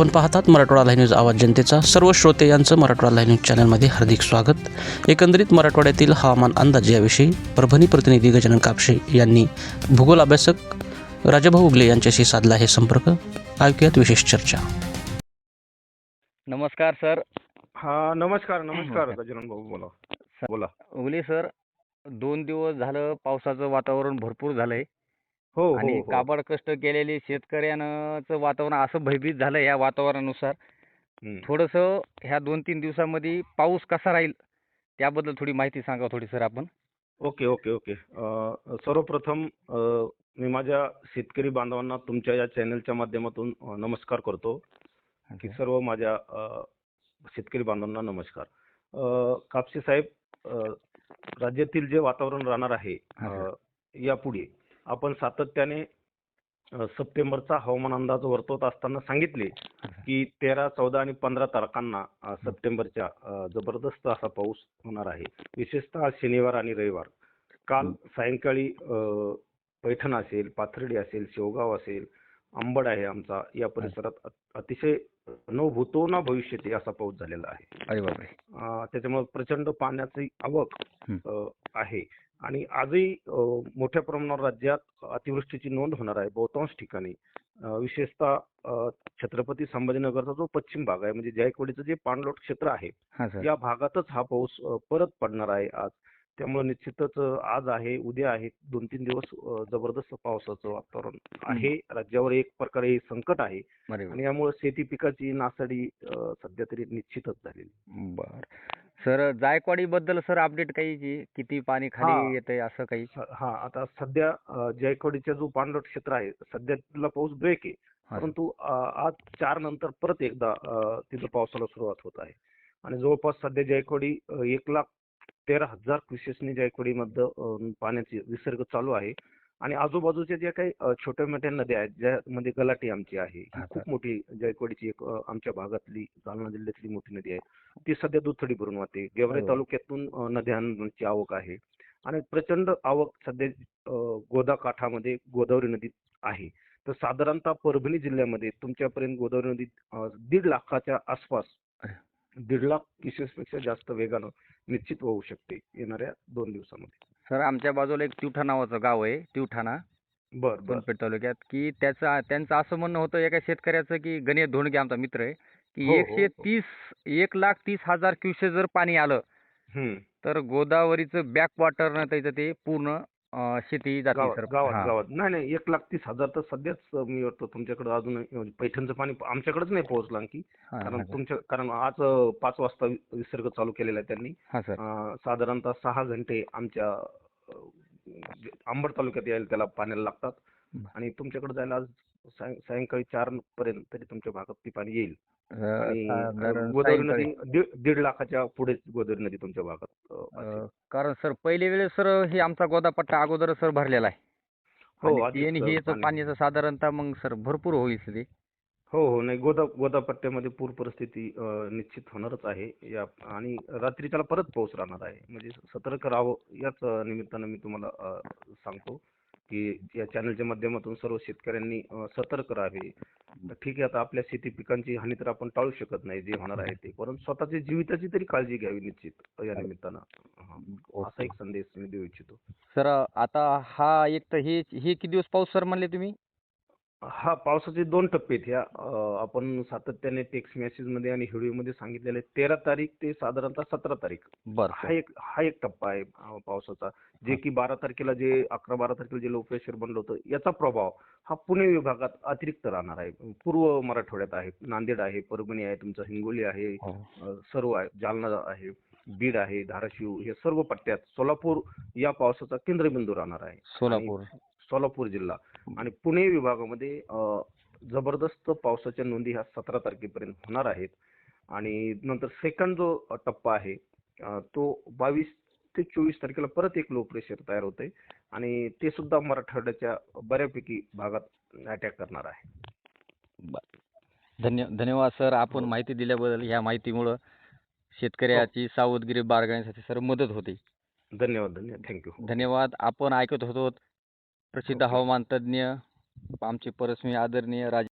आपण पाहतात Marathwada live news आवाज जनतेचा. सर्व श्रोते यांचं मराठवाडा लाईव्ह न्यूज चॅनलमध्ये हार्दिक स्वागत. एकंदरीत मराठवाड्यातील हवामान अंदाज याविषयी परभणी प्रतिनिधी गजानन कापशे यांनी भूगोल अभ्यासक राजाभाऊ उगले यांच्याशी साधला आहे संपर्क. ऐकूयात विशेष चर्चा. नमस्कार सर. हा नमस्कार नमस्कार नमस्कार. गजानन भाऊ बोला. बोला. उगले सर दोन दिवस झालं पावसाचं वातावरण भरपूर झालंय. हो हो, आणि हो. काबाड कष्ट केलेले शेतकऱ्यांचं वातावरण असं भयभीत झालं या वातावरणानुसार. थोडंसं ह्या दोन तीन दिवसामध्ये पाऊस कसा राहील त्याबद्दल थोडी माहिती सांगा थोडी सर आपण. Okay okay okay. सर्वप्रथम मी माझ्या शेतकरी बांधवांना तुमच्या या चॅनलच्या माध्यमातून नमस्कार करतो. की सर्व माझ्या शेतकरी बांधवांना नमस्कार. कापसे साहेब राज्यातील जे वातावरण राहणार आहे यापुढे आपण सातत्याने सप्टेंबरचा हवामान अंदाज वर्तवत असताना सांगितले की तेरा चौदा आणि पंधरा तारखांना सप्टेंबरच्या जबरदस्त असा पाऊस होणार आहे. विशेषतः शनिवार आणि रविवार. काल सायंकाळी अ, पैठण असेल पाथर्डी असेल शेवगाव असेल अंबड आहे आमचा. या परिसरात अत- अतिशय न भूतो ना भविष्यती असा पाऊस झालेला आहे. त्याच्यामुळे प्रचंड पाण्याची आवक आहे. आणि आजही मोठ्या प्रमाणावर राज्यात अतिवृष्टीची नोंद होणार आहे बहुतांश ठिकाणी. विशेषतः छत्रपती संभाजीनगरचा जो पश्चिम भाग आहे म्हणजे जायकवाडीचं जे पाणलोट क्षेत्र आहे या भागातच हा पाऊस परत पडणार आहे आज. त्यामुळे निश्चितच आज आहे उद्या आहे दोन तीन दिवस जबरदस्त पावसाचं वातावरण आहे. राज्यावर एक प्रकारे संकट आहे. आणि यामुळे शेती पिकाची नासाडी सध्या तरी निश्चितच झालेली. बर. सर जायकवाडी बद्दल सर अपडेट काही किती पाणी. खाली येतंय असं काही? हा. आता सध्या जायकवाडीचा जो पाणलोट क्षेत्र आहे सध्या तिथला पाऊस ब्रेक आहे. परंतु आज चार नंतर परत एकदा तिथं पावसाला सुरुवात होत आहे. आणि जवळपास सध्या जायकवाडी एक लाख तेरा हजार क्युसेसनी जायकवाडीमध्ये पाण्याची विसर्ग चालू आहे आणि आजूबाजूच्या ज्या काही छोट्या मोठ्या नद्या आहेत ज्यामध्ये गलाटी आमची आहे ही हा, खूप. मोठी जायकवाडीची एक आमच्या भागातली जालना जिल्ह्यातली मोठी नदी आहे ती सध्या दुथडी भरून वाहते गेवराई अरे वा. तालुक्यातून नद्यांची आवक आहे आणि प्रचंड आवक सध्या गोदा काठामध्ये गोदावरी नदीत आहे तर साधारणतः परभणी जिल्ह्यामध्ये तुमच्यापर्यंत गोदावरी नदीत दीड लाखाच्या आसपास. दीड लाखपेक्षा जास्त वेगानं निश्चित होऊ शकते येणाऱ्या दोन दिवसामध्ये सर आमच्या बाजूला एक तिवठा नावाचं गाव आहे तिवठाणा बर बर सोनपेठ तालुक्यात की त्याचं त्यांचं असं म्हणणं होतं एका शेतकऱ्याचं की गणेश धोंडगे आमचा मित्र आहे की हो, हो, एकशे हो. तीस एक लाख तीस हजार क्युसेक जर पाणी आलं हम्म. तर गोदावरीचं बॅक वॉटर त्याचं ते पूर्ण अं, शेती जाते गावात सर गावात हा. गावात नाही नाही एक लाख तीस हजार तर सध्याच मी वाटतं तुमच्याकडे अजून म्हणजे पैठणचं पाणी आमच्याकडेच नाही पोहोचलं आणखी हा, कारण हा, सर. तुमच्या कारण आज अ, पाच वाजता वि- विसर्ग चालू केलेला आहे त्यांनी हा सर अं, साधारणतः सहा घंटे आमच्या अं, जे अंबड तालुक्यात यायला त्याला पाण्याला लागतात. आणि तुमच्याकडे जायला आज सायं- सायंकाळी चार पर्यंत तरी तुमच्या भागात ती पाणी येईल. आणि साधारण गोदावरी सायंकाळी. नदी दीड दीड लाखाच्या पुढे गोदावरी नदी तुमच्या भागात अं, असेल. अं, कारण सर पहिले वेळेस सर हे आमचा गोदापट्टा अगोदर सर भरलेला आहे. हो आणि आधीच, आणि अं, हे पाणी- पाण्याचं साधारणतः मग सर भरपूर होईल ते. हो हो नाही गोदा गोदा पट्ट्यामध्ये पूर परिस्थिती अं, निश्चित होणारच आहे. या आणि रात्री त्याला परत पाऊस राहणार आहे. म्हणजे सतर्क राहावं याच अं, निमित्तानं मी तुम्हाला अं, सांगतो. की या चॅनलच्या माध्यमातून सर्व शेतकऱ्यांनी सतर्क राहावे. ठीक आहे आता आपल्या शेती पिकांची हानी तर आपण टाळू शकत नाही जे होणार आहे ते. परंतु स्वतःच्या जीविताची तरी काळजी घ्यावी निश्चित या निमित्तानं. असा एक संदेश मी देऊ इच्छितो. सर आता हा एक तर हे हे किती दिवस पाऊस सर म्हणले तुम्ही? हा पावसाचे दोन टप्पे आहेत. ह्या अं, आपण सातत्याने टेक्स्ट मेसेजमध्ये आणि व्हिडिओमध्ये सांगितलेले तेरा तारीख ते साधारणतः सतरा तारीख. बर हा एक हा एक टप्पा आहे अं, पावसाचा. जे की बारा तारखेला जे अकरा बारा तारखेला जे लो प्रेशर बनलं होतं याचा प्रभाव हा पुणे विभागात अतिरिक्त राहणार आहे. पूर्व मराठवाड्यात आहे नांदेड आहे परभणी आहे तुमचं हिंगोली आहे हो. अं, सर्व आहे जालना आहे बीड आहे धाराशिव हे सर्व पट्ट्यात सोलापूर या पावसाचा केंद्रबिंदू राहणार आहे. सोलापूर. सोलापूर जिल्हा. आणि पुणे विभागामध्ये जबरदस्त पावसाच्या नोंदी ह्या सतरा तारखेपर्यंत होणार आहेत. आणि नंतर सेकंड जो टप्पा आहे तो बावीस ते चोवीस तारखेला परत एक लो प्रेशर तयार होते आणि ते सुद्धा मराठवाड्याच्या बऱ्यापैकी भागात अटॅक करणार आहे. धन्य धन्यवाद सर. आपण हो. माहिती दिल्याबद्दल ह्या माहितीमुळं शेतकऱ्याची सावधगिरी बाळगण्यासाठी सर मदत होते. धन्यवाद धन्यवाद. थँक्यू धन्यवाद. आपण ऐकत होतो प्रसिद्ध. हवामान तज्ज्ञ आमचे परस्मी आदरणीय राज